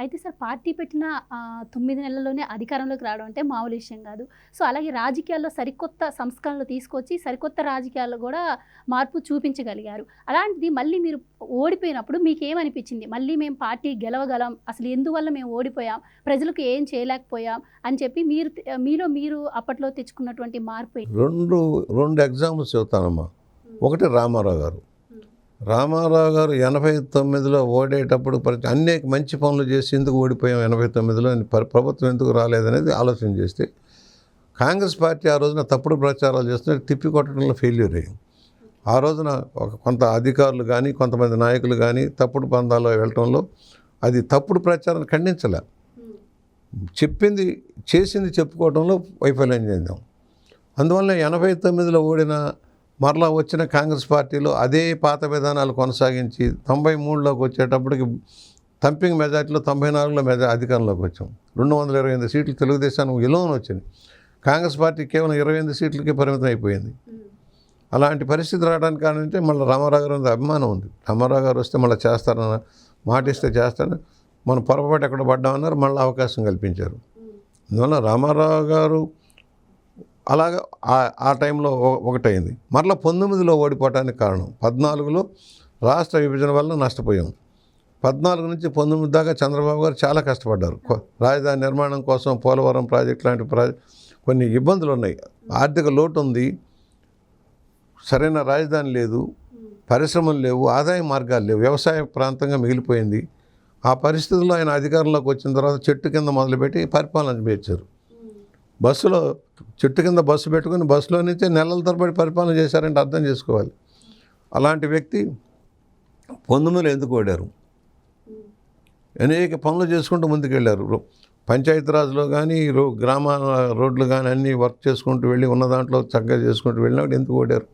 అయితే sir party పెట్టిన తొమ్మిది నెలల్లోనే అధికారంలోకి రావడం అంటే మామూలు విషయం కాదు. సో అలాగే రాజకీయాల్లో సరికొత్త సంస్కరణలు తీసుకొచ్చి సరికొత్త రాజకీయాల్లో కూడా మార్పు చూపించగలిగారు. అలాంటిది మళ్ళీ మీరు ఓడిపోయినప్పుడు మీకు ఏమనిపించింది మళ్ళీ మేము పార్టీ గెలవగలం అసలు ఎందువల్ల మేము ఓడిపోయాం? ప్రజలకు ఏం చేయలేకపోయాం? అని చెప్పి మీరు మీలో మీరు అప్పట్లో తెచ్చుకున్నటువంటి మార్పు? రెండు రెండు ఎగ్జాంపుల్స్ చెబుతానమ్మా ఒకటి రామారావు గారు. రామారావు గారు ఎనభై తొమ్మిదిలో ఓడేటప్పుడు ప్రతి అనేక మంచి పనులు చేసి ఎందుకు ఓడిపోయాం ఎనభై తొమ్మిదిలో ప్రభుత్వం ఎందుకు రాలేదనేది ఆలోచన చేస్తే కాంగ్రెస్ పార్టీ ఆ రోజున తప్పుడు ప్రచారాలు చేస్తుంటే తిప్పి కొట్టడంలో ఫెయిల్యూర్ అయ్యింది ఆ రోజున ఒక కొంత అధికారులు కానీ కొంతమంది నాయకులు కానీ తప్పుడు పందాల్లో వెళ్ళటంలో అది తప్పుడు ప్రచారం ఖండించలే. చెప్పింది చేసింది చెప్పుకోవడంలో వైఫల్యం చెందాం. అందువల్ల ఎనభై తొమ్మిదిలో ఓడిన మరలా వచ్చిన కాంగ్రెస్ పార్టీలో అదే పాత విధానాలు కొనసాగించి తొంభై మూడులోకి వచ్చేటప్పటికి తంపింగ్ మెజార్టీలో తొంభై నాలుగులో మెజా అధికారంలోకి వచ్చాం. రెండు వందల ఇరవై ఎనిమిది సీట్లు తెలుగుదేశానికి విలువను వచ్చింది. కాంగ్రెస్ పార్టీ కేవలం ఇరవై ఎనిమిది సీట్లకి పరిమితం అయిపోయింది. అలాంటి పరిస్థితి రావడానికి కారణం అంటే మళ్ళీ రామారావు గారు అభిమానం ఉంది. రామారావు గారు వస్తే మళ్ళీ చేస్తారన్న మాట ఇస్తే చేస్తారని మనం పొరపాటు ఎక్కడ పడ్డామన్నారు మళ్ళీ అవకాశం కల్పించారు. అందువల్ల రామారావు గారు అలాగా ఆ- టైంలో ఒకటైంది మరలా పంతొమ్మిదిలో ఓడిపోవటానికి కారణం పద్నాలుగులో రాష్ట్ర విభజన వల్ల నష్టపోయాం. పద్నాలుగు నుంచి పంతొమ్మిది దాకా చంద్రబాబు గారు చాలా కష్టపడ్డారు. రాజధాని నిర్మాణం కోసం పోలవరం ప్రాజెక్ట్ లాంటి ప్రాజెక్ట్ కొన్ని ఇబ్బందులు ఉన్నాయి. ఆర్థిక లోటు ఉంది. సరైన రాజధాని లేదు. పరిశ్రమలు లేవు. ఆదాయ మార్గాలు లేవు. వ్యవసాయ ప్రాంతంగా మిగిలిపోయింది. ఆ పరిస్థితుల్లో ఆయన అధికారంలోకి వచ్చిన తర్వాత చెట్టు కింద మొదలుపెట్టి పరిపాలన చేర్చారు బస్సులో చెట్టు కింద బస్సు పెట్టుకుని బస్సులో నుంచే నెలల తరబడి పరిపాలన చేశారంటే అర్థం చేసుకోవాలి. అలాంటి వ్యక్తి పంతొమ్మిదిలో ఎందుకు ఓడారు? అనేక పనులు చేసుకుంటూ ముందుకెళ్ళారు పంచాయతీరాజ్లో కానీ రో గ్రామ రోడ్లు కానీ అన్నీ వర్క్ చేసుకుంటూ వెళ్ళి ఉన్న దాంట్లో చక్కగా చేసుకుంటూ వెళ్ళినప్పుడు ఎందుకు ఓడారు?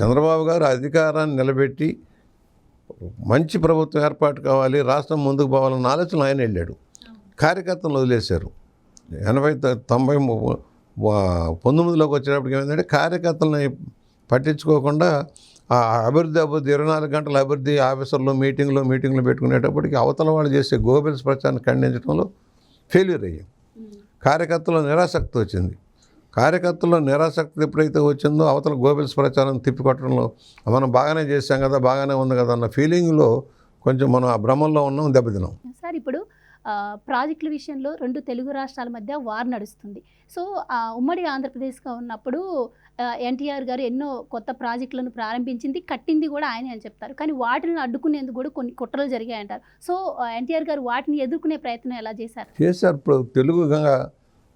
చంద్రబాబు గారు అధికారాన్ని నిలబెట్టి మంచి ప్రభుత్వం ఏర్పాటు కావాలి రాష్ట్రం ముందుకు పోవాలన్న ఆలోచన ఆయన వెళ్ళాడు. కార్యకర్తలు వదిలేశారు. ఎనభై తొంభై పంతొమ్మిదిలోకి వచ్చేటప్పటికి ఏమైందంటే కార్యకర్తలని పట్టించుకోకుండా ఆ అభివృద్ధి అభివృద్ధి ఇరవై నాలుగు గంటల అభివృద్ధి ఆఫీసర్లు మీటింగ్లు మీటింగ్లు పెట్టుకునేటప్పటికి అవతల వాళ్ళు చేసే గోబెల్స్ ప్రచారాన్ని ఖండించడంలో ఫెయిల్యూర్ అయ్యాం. కార్యకర్తలో నిరాసక్తి వచ్చింది. కార్యకర్తల్లో నిరాసక్తి ఎప్పుడైతే వచ్చిందో అవతల గోబెల్స్ ప్రచారం తిప్పికొట్టడంలో మనం బాగానే చేశాం కదా బాగానే ఉంది కదా అన్న ఫీలింగ్లో కొంచెం మనం ఆ భ్రమంలో ఉన్నాం దెబ్బతిన్నాం. ప్రాజెక్టుల విషయంలో రెండు తెలుగు రాష్ట్రాల మధ్య వార్ నడుస్తుంది. సో ఆ, ఉమ్మడి ఆంధ్రప్రదేశ్గా ఉన్నప్పుడు ఎన్టీఆర్ గారు ఎన్నో కొత్త ప్రాజెక్టులను ప్రారంభించింది కట్టింది కూడా ఆయనే అని చెప్తారు. కానీ వాటిని అడ్డుకునేందుకు కూడా కొన్ని కుట్రలు జరిగాయంటారు. సో ఎన్టీఆర్ గారు వాటిని ఎదుర్కొనే ప్రయత్నం ఎలా చేశారు? చేశారు. ఇప్పుడు తెలుగు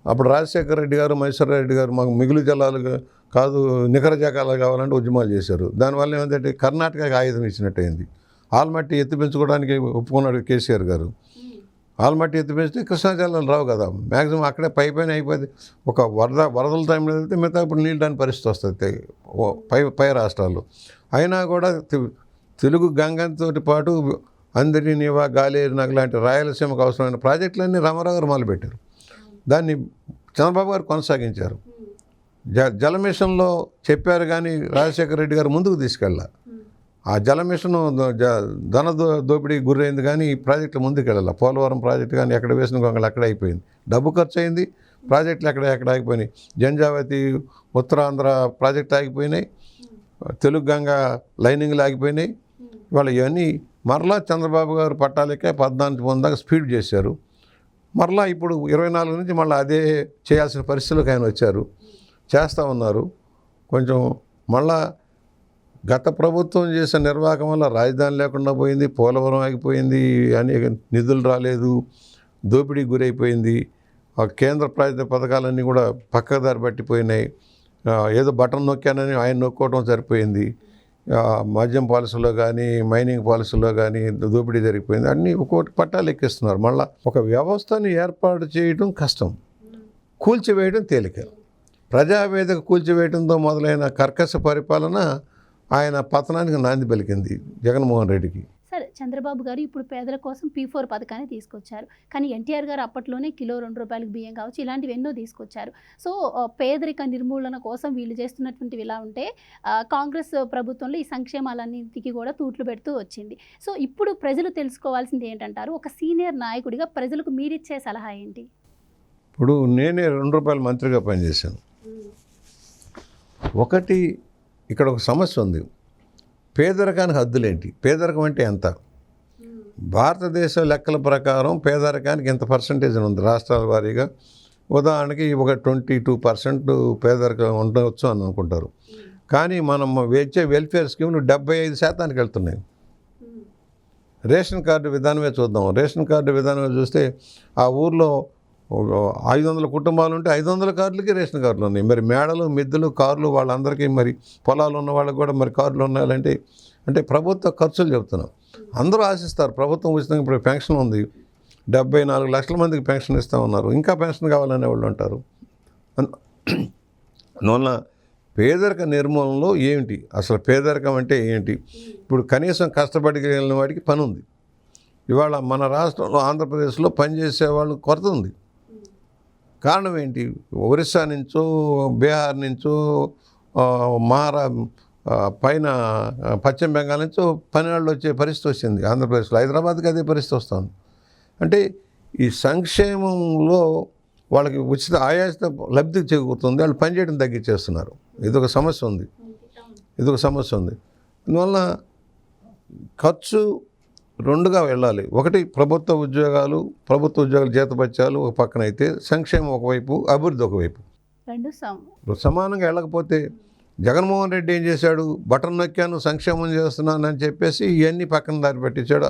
అప్పుడు రాజశేఖర రెడ్డి గారు మహేశ్వర రెడ్డి గారు మాకు మిగులు జలాలు కాదు నికర జకాలు కావాలంటే ఉద్యమాలు చేశారు. దానివల్ల ఏమిటంటే కర్ణాటకకి ఆయుధం ఇచ్చినట్టు అయింది ఆల్మట్టి ఎత్తి పెంచుకోవడానికి ఒప్పుకున్నాడు కేసీఆర్ గారు. ఆల్మట్టి ఎత్తి పెంచితే కృష్ణా జలాలు రావు కదా. మ్యాక్సిమం అక్కడే పై పైన అయిపోయింది. ఒక వరద వరదల టైంలో వెళ్తే మిగతా ఇప్పుడు నీళ్ళు పరిస్థితి వస్తుంది. పై పై రాష్ట్రాల్లో. అయినా కూడా తెలుగు గంగతో పాటు అందరి నీవా గాలేరు నగ లాంటి రాయలసీమకు అవసరమైన ప్రాజెక్టులన్నీ రామారావు గారు మొదలుపెట్టారు. దాన్ని చంద్రబాబు గారు కొనసాగించారు. జ జల మిషన్లో చెప్పారు కానీ రాజశేఖర రెడ్డి గారు ముందుకు తీసుకెళ్ళాలి. ఆ జల మిషన్ జ ధన దో దోపిడీకి గురైంది కానీ ఈ ప్రాజెక్టులు ముందుకెళ్ళాలి. పోలవరం ప్రాజెక్టు కానీ ఎక్కడ వేసిన గొంగలు అక్కడ అయిపోయింది. డబ్బు ఖర్చు అయింది ప్రాజెక్టులు ఎక్కడ ఎక్కడ ఆగిపోయినాయి. జంజావతి ఉత్తరాంధ్ర ప్రాజెక్టు ఆగిపోయినాయి తెలుగు గంగ లైనింగ్లు ఆగిపోయినాయి. ఇవాళ ఇవన్నీ మరలా చంద్రబాబు గారు పట్టాలకే పద్నాలుగు పొందాక స్పీడ్ చేశారు. మరలా ఇప్పుడు ఇరవై నాలుగు నుంచి మళ్ళీ అదే చేయాల్సిన పరిస్థితులకు ఆయన వచ్చారు. చేస్తూ ఉన్నారు. కొంచెం మళ్ళా గత ప్రభుత్వం చేసిన నిర్వాహకం వల్ల రాజధాని లేకుండా పోయింది పోలవరం ఆగిపోయింది అనేక నిధులు రాలేదు దోపిడీకి గురైపోయింది ఆ కేంద్ర ప్రాయోజిత పథకాలన్నీ కూడా పక్కదారి పట్టిపోయినాయి ఏదో బటన్ నొక్కానని ఆయన నొక్కోవడం సరిపోయింది. మద్యం పాలసీలో కానీ మైనింగ్ పాలసీలో కానీ దోపిడీ జరిగిపోయింది. అన్నీ ఒక్కొక్కటి పట్టాలు ఎక్కిస్తున్నారు. మళ్ళీ ఒక వ్యవస్థను ఏర్పాటు చేయడం కష్టం. కూల్చివేయడం తేలిక. ప్రజావేదిక కూల్చివేయడంతో మొదలైన కర్కశ పరిపాలన ఆయన పతనానికి నాంది పలికింది జగన్మోహన్ రెడ్డికి. సరే చంద్రబాబు గారు ఇప్పుడు పేదల కోసం పీ ఫోర్ పథకాన్ని తీసుకొచ్చారు. కానీ ఎన్టీఆర్ గారు అప్పట్లోనే కిలో రెండు రూపాయలకు బియ్యం కావచ్చు ఇలాంటివి ఎన్నో తీసుకొచ్చారు. సో పేదరిక నిర్మూలన కోసం వీళ్ళు చేస్తున్నటువంటివి ఇలా ఉంటే కాంగ్రెస్ ప్రభుత్వంలో ఈ సంక్షేమాలన్నింటికి కూడా తూట్లు పెడుతూ వచ్చింది. సో ఇప్పుడు ప్రజలు తెలుసుకోవాల్సింది ఏంటంటారు? ఒక సీనియర్ నాయకుడిగా ప్రజలకు మీరిచ్చే సలహా ఏంటి? ఇప్పుడు నేనే రెండు రూపాయల మంత్రిగా పనిచేశాను. ఒకటి ఇక్కడ ఒక సమస్య ఉంది. పేదరికానికి హద్దులేంటి? పేదరికం అంటే ఎంత? భారతదేశ లెక్కల ప్రకారం పేదరికానికి ఎంత పర్సంటేజ్ ఉంది? రాష్ట్రాల వారీగా ఉదాహరణకి ఒక ట్వంటీ టూ పర్సెంట్ పేదరికం ఉండవచ్చు అని అనుకుంటారు. కానీ మనం వేచే వెల్ఫేర్ స్కీమ్లు డెబ్బై ఐదు శాతానికి వెళ్తున్నాయి. రేషన్ కార్డు విధానమే చూద్దాం. రేషన్ కార్డు విధానమే చూస్తే ఆ ఊర్లో ఐదు వందల కుటుంబాలు ఉంటే ఐదు వందల కార్లకి రేషన్ కార్డులు ఉన్నాయి. మరి మేడలు మిద్దెలు కార్లు వాళ్ళందరికీ మరి పొలాలు ఉన్న వాళ్ళకి కూడా మరి కార్లు ఉన్నాయంటే అంటే ప్రభుత్వ ఖర్చులు చెప్తున్నాం. అందరూ ఆశిస్తారు ప్రభుత్వం ఉచితంగా ఇప్పుడు పెన్షన్ ఉంది. డెబ్బై నాలుగు లక్షల మందికి పెన్షన్ ఇస్తూ ఉన్నారు. ఇంకా పెన్షన్ కావాలనే వాళ్ళు ఉంటారు. అందువల్ల పేదరిక నిర్మూలనలో ఏమిటి అసలు పేదరికం అంటే ఏంటి? ఇప్పుడు కనీసం కష్టపడి వెళ్ళిన వాడికి పని ఉంది ఇవాళ మన రాష్ట్రంలో ఆంధ్రప్రదేశ్లో పనిచేసే వాళ్ళకి కొరత ఉంది. కారణం ఏంటి? ఒరిస్సా నుంచో బీహార్ నుంచో మహారా పైన పశ్చిమ బెంగాల్ నుంచో పనివాళ్ళు వచ్చే పరిస్థితి వచ్చింది. ఆంధ్రప్రదేశ్లో హైదరాబాద్కి అదే పరిస్థితి వస్తుంది. అంటే ఈ సంక్షేమంలో వాళ్ళకి ఉచిత ఆయాసిత లబ్ధి చేకూరుతుంది. వాళ్ళు పనిచేయడం తగ్గించేస్తున్నారు. ఇది ఒక సమస్య ఉంది. ఇది ఒక సమస్య ఉంది. అందువల్ల ఖర్చు రెండుగా వెళ్ళాలి. ఒకటి ప్రభుత్వ ఉద్యోగాలు ప్రభుత్వ ఉద్యోగాల జీతభత్యాలు ఒక పక్కన అయితే సంక్షేమం ఒకవైపు అభివృద్ధి ఒకవైపు రెండు సమానంగా వెళ్ళకపోతే జగన్మోహన్ రెడ్డి ఏం చేశాడు? బటన్ నొక్కాను సంక్షేమం చేస్తున్నాను అని చెప్పేసి ఇవన్నీ పక్కన దారి పెట్టించాడు.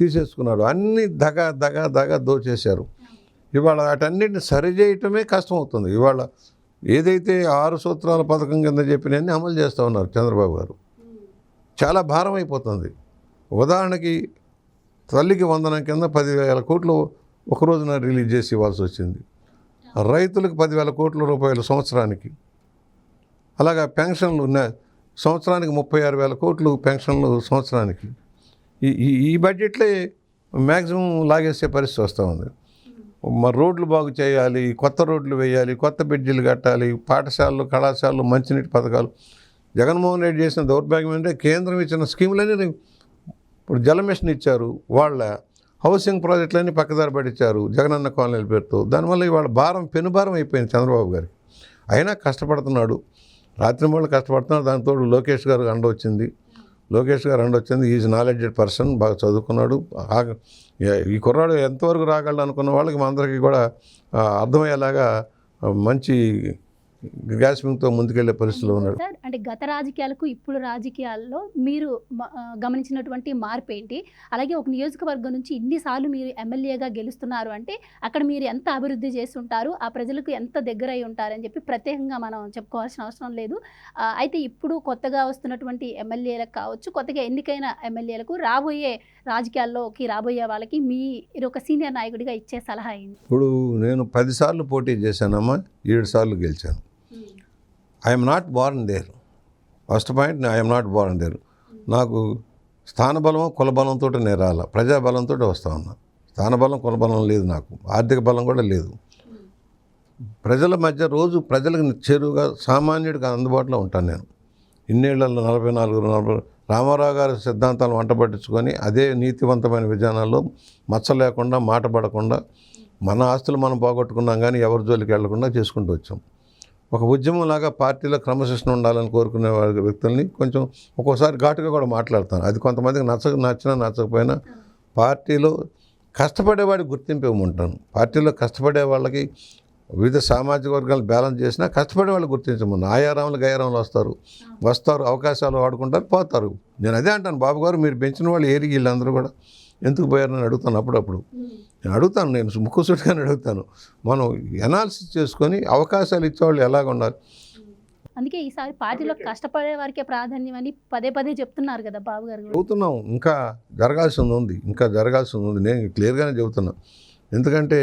తీసేసుకున్నాడు. అన్ని దగ దగ దగ దోచేశారు. ఇవాళ వాటన్నిటిని సరిచేయటమే కష్టం అవుతుంది ఇవాళ ఏదైతే ఆరు సూత్రాల పథకం కింద చెప్పినవన్నీ అమలు చేస్తూ ఉన్నారు చంద్రబాబు గారు. చాలా భారం అయిపోతుంది. ఉదాహరణకి తల్లికి వందనం కింద పదివేల కోట్లు ఒక రోజున రిలీజ్ చేసి ఇవ్వాల్సి వచ్చింది. రైతులకు పదివేల కోట్ల రూపాయలు సంవత్సరానికి. అలాగా పెన్షన్లు ఉన్న సంవత్సరానికి ముప్పై ఆరు వేల కోట్లు పెన్షన్లు సంవత్సరానికి. ఈ ఈ బడ్జెట్లే మ్యాక్సిమం లాగేసే పరిస్థితి వస్తూ ఉంది. మరి రోడ్లు బాగు చేయాలి కొత్త రోడ్లు వేయాలి కొత్త బ్రిడ్జిలు కట్టాలి పాఠశాలలు కళాశాలలు మంచినీటి పథకాలు. జగన్మోహన్ రెడ్డి చేసిన దౌర్భాగ్యం అంటే కేంద్రం ఇచ్చిన స్కీములన్నీ ఇప్పుడు జల మిషన్ ఇచ్చారు వాళ్ళ హౌసింగ్ ప్రాజెక్టులన్నీ పక్కదారి పట్టించారు జగనన్న కాలనీల పేరుతో. దానివల్ల ఇవాళ భారం పెనుభారం అయిపోయింది చంద్రబాబు గారికి అయినా కష్టపడుతున్నాడు. రాత్రి మూడు కష్టపడుతున్నాడు దానితో లోకేష్ గారు అండ వచ్చింది. లోకేష్ గారు అండ వచ్చింది. ఈజ్ నాలెడ్జెడ్ పర్సన్ బాగా చదువుకున్నాడు. ఈ కుర్రాడు ఎంతవరకు రాగలడు అనుకున్న వాళ్ళకి మా అందరికీ కూడా అర్థమయ్యేలాగా మంచి గ్యాస్మింగ్తో ముందుకెళ్ళే పరిస్థితిలో ఉన్నాడు. సార్ అంటే గత రాజకీయాలకు ఇప్పుడు రాజకీయాల్లో మీరు గమనించినటువంటి మార్పు ఏంటి? అలాగే ఒక నియోజకవర్గం నుంచి ఇన్నిసార్లు మీరు ఎమ్మెల్యేగా గెలుస్తున్నారు అంటే అక్కడ మీరు ఎంత అభివృద్ధి చేస్తుంటారు? ఆ ప్రజలకు ఎంత దగ్గర అయి ఉంటారని చెప్పి ప్రత్యేకంగా మనం చెప్పుకోవాల్సిన అవసరం లేదు. అయితే ఇప్పుడు కొత్తగా వస్తున్నటువంటి ఎమ్మెల్యేలకు కావచ్చు కొత్తగా ఎన్నికైన ఎమ్మెల్యేలకు రాబోయే రాజకీయాల్లోకి రాబోయే వాళ్ళకి మీరు ఒక సీనియర్ నాయకుడిగా ఇచ్చే సలహా ఏంటి? ఇప్పుడు నేను పదిసార్లు పోటీ చేశానమ్మా ఏడు సార్లు గెలిచాను. I'm not born there. First point I'm not born there నాకు స్థానబలం కులబలంతో నేను రాల. ప్రజాబలంతో వస్తూ ఉన్నా. స్థానబలం కులబలం లేదు నాకు. ఆర్థిక బలం కూడా లేదు. ప్రజల మధ్య రోజు ప్రజలకు చేరువుగా సామాన్యుడికి అందుబాటులో ఉంటాను నేను. ఇన్నేళ్ళలో నలభై నాలుగు నలభై రామారావు గారి సిద్ధాంతాలను వంట పట్టించుకొని అదే నీతివంతమైన విధానాల్లో మచ్చ లేకుండా మాట పడకుండా మన ఆస్తులు మనం పోగొట్టుకున్నాం కానీ ఎవరి జోలికి వెళ్ళకుండా చేసుకుంటూ వచ్చాం. ఒక ఉద్యమంలాగా పార్టీలో క్రమశిక్షణ ఉండాలని కోరుకునే వారి వ్యక్తుల్ని కొంచెం ఒక్కోసారి ఘాటుగా కూడా మాట్లాడతాను అది కొంతమందికి నచ్చ నచ్చినా నచ్చకపోయినా పార్టీలో కష్టపడేవాడికి గుర్తింపు ఇవ్వమంటాను. పార్టీలో కష్టపడే వాళ్ళకి వివిధ సామాజిక వర్గాలు బ్యాలెన్స్ చేసినా కష్టపడే వాళ్ళు గుర్తించమని ఆయారాములు గయారాములు వస్తారు. వస్తారు అవకాశాలు వాడుకుంటారు పోతారు. నేను అదే అంటాను. బాబు గారు మీరు పెంచిన వాళ్ళు ఏరి వీళ్ళందరూ కూడా ఎందుకు పోయారని అడుగుతాను అప్పుడప్పుడు. నేను అడుగుతాను నేను ముక్కుసూటిగానే అడుగుతాను. మనం ఎనాలిసిస్ చేసుకొని అవకాశాలు ఇచ్చేవాళ్ళు ఎలాగ ఉండాలి అందుకే ఈసారి పార్టీలో కష్టపడే వారికే ప్రాధాన్యం అని పదే పదే చెప్తున్నారు కదా బాబు గారు. చెబుతున్నాం ఇంకా జరగాల్సింది ఉంది ఇంకా జరగాల్సింది ఉంది. నేను క్లియర్గానే చెబుతున్నా. ఎందుకంటే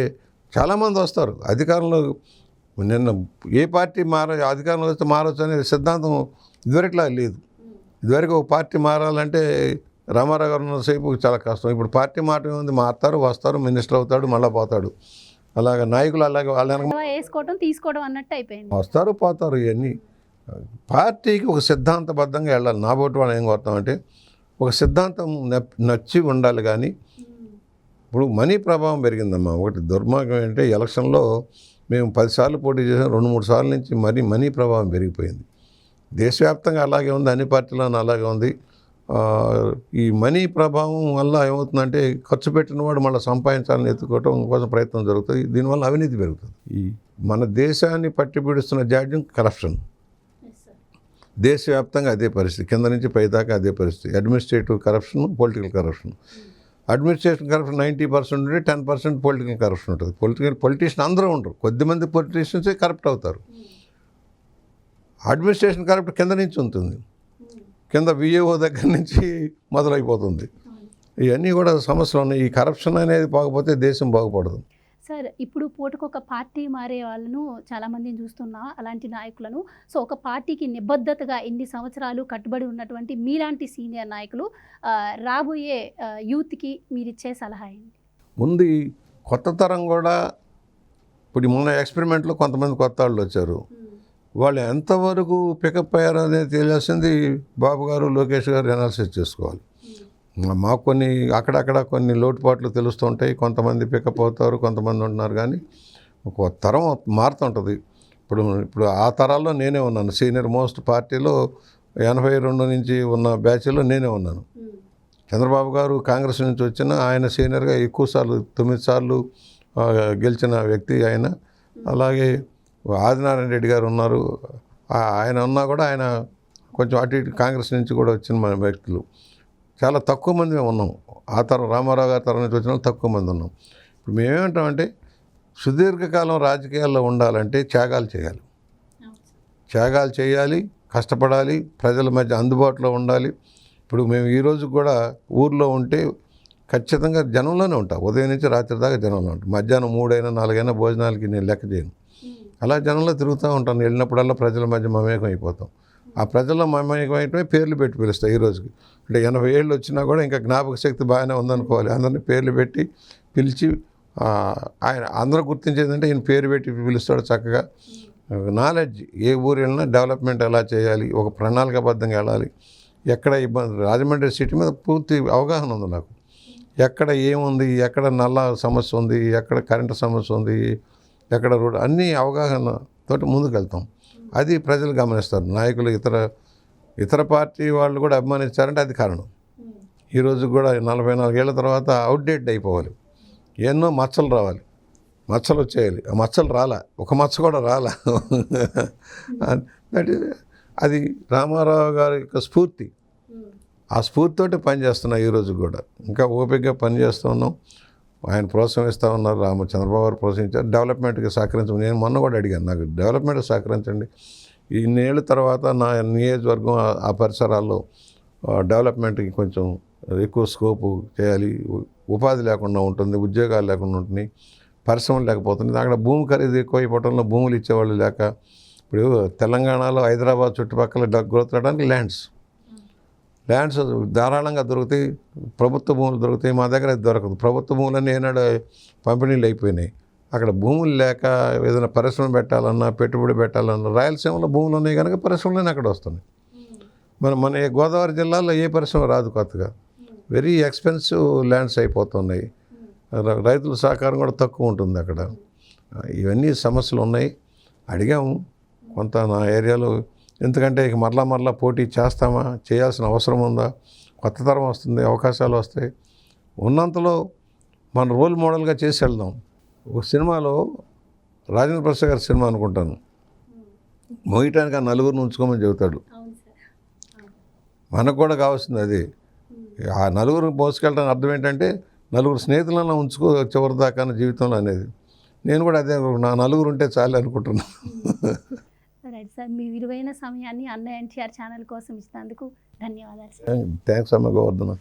చాలామంది వస్తారు అధికారంలో నిన్న ఏ పార్టీ మార అధికారంలో వస్తే మారవచ్చు అనే సిద్ధాంతం ఇదివరకులా లేదు. ఇదివరకు ఒక పార్టీ మారాలంటే రామారావు గారు ఉన్నసేపు చాలా కష్టం. ఇప్పుడు పార్టీ మాట ఏముంది? మారుతారు వస్తారు మినిస్టర్ అవుతాడు మళ్ళీ పోతాడు. అలాగే నాయకులు అలాగే వాళ్ళ వేసుకోవడం తీసుకోవడం అన్నట్టు అయిపోయింది. వస్తారు పోతారు ఇవన్నీ. పార్టీకి ఒక సిద్ధాంతబద్ధంగా వెళ్ళాలి. నా బోటి వాళ్ళు ఏం కోరుతామంటే ఒక సిద్ధాంతం నచ్చి ఉండాలి కానీ ఇప్పుడు మనీ ప్రభావం పెరిగిందమ్మా. ఒకటి దుర్మార్గం ఏంటంటే ఎలక్షన్లో మేము పదిసార్లు పోటీ చేసాం రెండు మూడు సార్లు నుంచి మరీ మనీ ప్రభావం పెరిగిపోయింది. దేశవ్యాప్తంగా అలాగే ఉంది అన్ని పార్టీలను అలాగే ఉంది. ఈ మనీ ప్రభావం వల్ల ఏమవుతుందంటే ఖర్చు పెట్టిన వాడు మళ్ళీ సంపాదించాలని ఎత్తుకోవటం కోసం ప్రయత్నం జరుగుతుంది. దీనివల్ల అవినీతి పెరుగుతుంది. ఈ మన దేశాన్ని పట్టి పీడిస్తున్న జాడ్యం కరప్షన్. దేశవ్యాప్తంగా అదే పరిస్థితి. కింద నుంచి పైదాకా అదే పరిస్థితి. Administrative corruption political corruption. Administration corruption ninety percent ఉంటే టెన్ పర్సెంట్ పొలిటికల్ కరప్షన్ ఉంటుంది. పొలిటికల్ పొలిటీషియన్ అందరూ ఉండరు. కొద్దిమంది పొలిటీషియన్సే కరప్ట్ అవుతారు. అడ్మినిస్ట్రేషన్ కరప్ట్ కింద నుంచి ఉంటుంది. కింద విఏఓ దగ్గర నుంచి మొదలైపోతుంది. ఇవన్నీ కూడా సమస్యలు ఉన్నాయి. ఈ కరప్షన్ అనేది పోకపోతే దేశం బాగుపడదు. సార్ ఇప్పుడు పూటకొక పార్టీ మారే వాళ్ళను చాలామందిని చూస్తున్నా అలాంటి నాయకులను. సో ఒక పార్టీకి నిబద్ధతగా ఎన్ని సంవత్సరాలు కట్టుబడి ఉన్నటువంటి మీలాంటి సీనియర్ నాయకులు రాబోయే యూత్కి మీరు ఇచ్చే సలహా ఏంటి? ముందు కొత్త తరం కూడా ఇప్పుడు మొన్న ఎక్స్పెరిమెంట్లో కొంతమంది కొత్త వాళ్ళు వచ్చారు. వాళ్ళు ఎంతవరకు పికప్ అయ్యారో అనేది తెలియాల్సింది బాబు గారు లోకేష్ గారు అనాలిసిస్ చేసుకోవాలి. మాకు కొన్ని అక్కడక్కడ కొన్ని లోటుపాట్లు తెలుస్తుంటాయి కొంతమంది పికప్ అవుతారు కొంతమంది ఉంటున్నారు. కానీ ఒక తరం మారుతుంటుంది. ఇప్పుడు ఇప్పుడు ఆ తరాల్లో నేనే ఉన్నాను. సీనియర్ మోస్ట్ పార్టీలో ఎనభై రెండు నుంచి ఉన్న బ్యాచ్లో నేనే ఉన్నాను. చంద్రబాబు గారు కాంగ్రెస్ నుంచి వచ్చిన ఆయన సీనియర్గా ఎక్కువ సార్లు తొమ్మిది సార్లు గెలిచిన వ్యక్తి ఆయన అలాగే ఆదినారాయణ రెడ్డి గారు ఉన్నారు. ఆయన ఉన్నా కూడా ఆయన కొంచెం అటు ఇటు కాంగ్రెస్ నుంచి కూడా వచ్చిన మన వ్యక్తులు. చాలా తక్కువ మంది మేము ఉన్నాం. ఆ తరం రామారావు గారి తరం నుంచి వచ్చిన తక్కువ మంది ఉన్నాం. ఇప్పుడు మేమేమంటామంటే సుదీర్ఘకాలం రాజకీయాల్లో ఉండాలంటే త్యాగాలు చేయాలి. త్యాగాలు చేయాలి కష్టపడాలి ప్రజల మధ్య అందుబాటులో ఉండాలి. ఇప్పుడు మేము ఈరోజు కూడా ఊర్లో ఉంటే ఖచ్చితంగా జనంలోనే ఉంటాం. ఉదయం నుంచి రాత్రి దాకా జనంలో ఉంటాం. మధ్యాహ్నం మూడైనా నాలుగైనా భోజనాలకి నేను లెక్క చేయను. అలా జనంలో తిరుగుతూ ఉంటాను వెళ్ళినప్పుడల్లా ప్రజల మధ్య మమేకం అయిపోతాం. ఆ ప్రజల్లో మమేకం అయిపోయి పేర్లు పెట్టి పిలుస్తాయి ఈ రోజుకి. అంటే ఎనభై ఏళ్ళు వచ్చినా కూడా ఇంకా జ్ఞాపక శక్తి బాగానే ఉందనుకోవాలి. అందరినీ పేర్లు పెట్టి పిలిచి ఆయన అందరూ గుర్తించేదంటే ఈయన పేరు పెట్టి పిలుస్తాడు చక్కగా. నాలెడ్జ్ ఏ ఊరు వెళ్ళినా డెవలప్మెంట్ ఎలా చేయాలి ఒక ప్రణాళికబద్ధంగా వెళ్ళాలి ఎక్కడ ఇబ్బంది రాజమండ్రి సిటీ మీద పూర్తి అవగాహన ఉంది నాకు. ఎక్కడ ఏముంది ఎక్కడ నల్ల సమస్య ఉంది ఎక్కడ కరెంటు సమస్య ఉంది ఎక్కడ రోడ్ అన్నీ అవగాహన తోటి ముందుకెళ్తాం. అది ప్రజలు గమనిస్తారు. నాయకులు ఇతర ఇతర పార్టీ వాళ్ళు కూడా అభిమానిస్తారంటే అది కారణం. ఈరోజు కూడా నలభై నాలుగేళ్ళ తర్వాత అవుట్డేట్ అయిపోవాలి. ఎన్నో మచ్చలు రావాలి. మచ్చలు వచ్చేయాలి. ఆ మచ్చలు రాలా. ఒక మచ్చ కూడా రాలా. దట్ ఈస్ అది రామారావు గారి యొక్క స్ఫూర్తి. ఆ స్ఫూర్తితోటి పనిచేస్తున్నా ఈరోజు కూడా. ఇంకా ఓపికగా పనిచేస్తున్నాం ఆయన ప్రోత్సహిస్తూ ఉన్నారు రామ చంద్రబాబు గారు ప్రోత్సహించారు. డెవలప్మెంట్కి సహకరించండి నేను మొన్న కూడా అడిగాను. నాకు డెవలప్మెంట్ సహకరించండి. ఇన్నేళ్ళ తర్వాత నా నియోజకవర్గం ఆ- పరిసరాల్లో డెవలప్మెంట్కి కొంచెం ఎక్కువ స్కోపు చేయాలి. ఉపాధి లేకుండా ఉంటుంది ఉద్యోగాలు లేకుండా ఉంటుంది పరిశ్రమలు లేకపోతుంది అక్కడ భూమి ఖరీదు ఎక్కువ అయిపోవడంలో భూములు ఇచ్చేవాళ్ళు లేక ఇప్పుడు తెలంగాణలో హైదరాబాద్ చుట్టుపక్కల గ్రోత్ రావడానికి ల్యాండ్స్. ల్యాండ్స్ ధారాళంగా దొరుకుతాయి ప్రభుత్వ భూములు దొరుకుతాయి మా దగ్గర దొరకదు. ప్రభుత్వ భూములన్నీ ఏనాడు పంపిణీలు అయిపోయినాయి. అక్కడ భూములు లేక ఏదైనా పరిశ్రమ పెట్టాలన్నా పెట్టుబడి పెట్టాలన్నా రాయలసీమలో భూములు ఉన్నాయి కనుక పరిశ్రమలన్నీ అక్కడ వస్తున్నాయి. మన మన గోదావరి జిల్లాలో ఏ పరిశ్రమ రాదు కొత్తగా. వెరీ ఎక్స్పెన్సివ్ ల్యాండ్స్ అయిపోతున్నాయి. రైతుల సహకారం కూడా తక్కువ ఉంటుంది అక్కడ. ఇవన్నీ సమస్యలు ఉన్నాయి. అడిగాము. కొంత నా ఏరియాలో ఎందుకంటే ఇక మరలా మరలా పోటీ చేస్తామా? చేయాల్సిన అవసరం ఉందా? కొత్త తరం వస్తుంది అవకాశాలు వస్తాయి. ఉన్నంతలో మన రోల్ మోడల్గా చేసి వెళ్దాం. ఒక సినిమాలో రాజేంద్ర ప్రసాద్ గారి సినిమా అనుకుంటాను. మోయటానికి ఆ నలుగురిని ఉంచుకోమని చెబుతాడు. మనకు కూడా కావాల్సింది అది. ఆ నలుగురు మోసుకెళ్ళడం అర్థం ఏంటంటే నలుగురు స్నేహితులను ఉంచుకో చివరి దాకా నా జీవితంలో అనేది. నేను కూడా అదే నా నలుగురు ఉంటే చాలు అనుకుంటున్నాను రైట్ సార్ మీ విలువైన సమయాన్ని అన్న ఎన్టీఆర్ ఛానల్ కోసం ఇచ్చినందుకు ధన్యవాదాలు సార్. థ్యాంక్స్ అమ్మ గోవర్ధన.